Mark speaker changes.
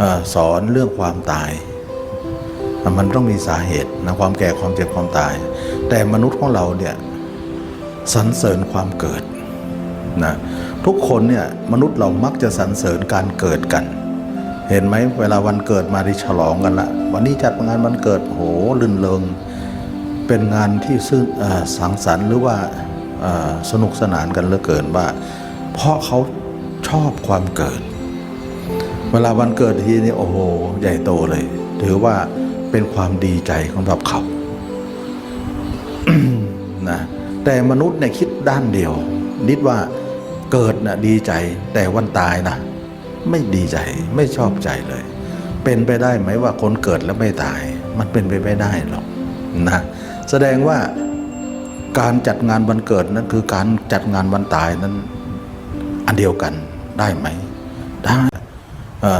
Speaker 1: อสอนเรื่องความตาย มันต้องมีสาเหตุนะความแก่ความเจ็บความตาย แต่มนุษย์ของเราเนี่ยสรรเสริญความเกิดนะทุกคนเนี่ยมนุษย์เรามักจะสรรเสริญการเกิดกัน เห็นไหมเวลาวันเกิดมาที่ฉลองกันละวันนี้จัดงานวันเกิดโหลื่นเริงเป็นงานที่ซึ่งสังสรรค์หรือว่าสนุกสนานกันเหลือเกินว่า เพราะเขาชอบความเกิด เวลาวันเกิดทีนี้โอ้โห ใหญ่โตเลย ถือว่าเป็นความดีใจของแบบเขานะแต่มนุษย์เนี่ยคิดด้านเดียว นิดว่าเกิดนะดีใจ แต่วันตายนะไม่ดีใจไม่ชอบใจเลย เป็นไปได้ไหมว่าคนเกิดแล้วไม่ตาย มันเป็นไปไม่ได้หรอกนะแสดงว่าการจัดงานวันเกิดนั้นคือการจัดงานวันตายนั้น อันเดียวกันได้ไหมได้ uh,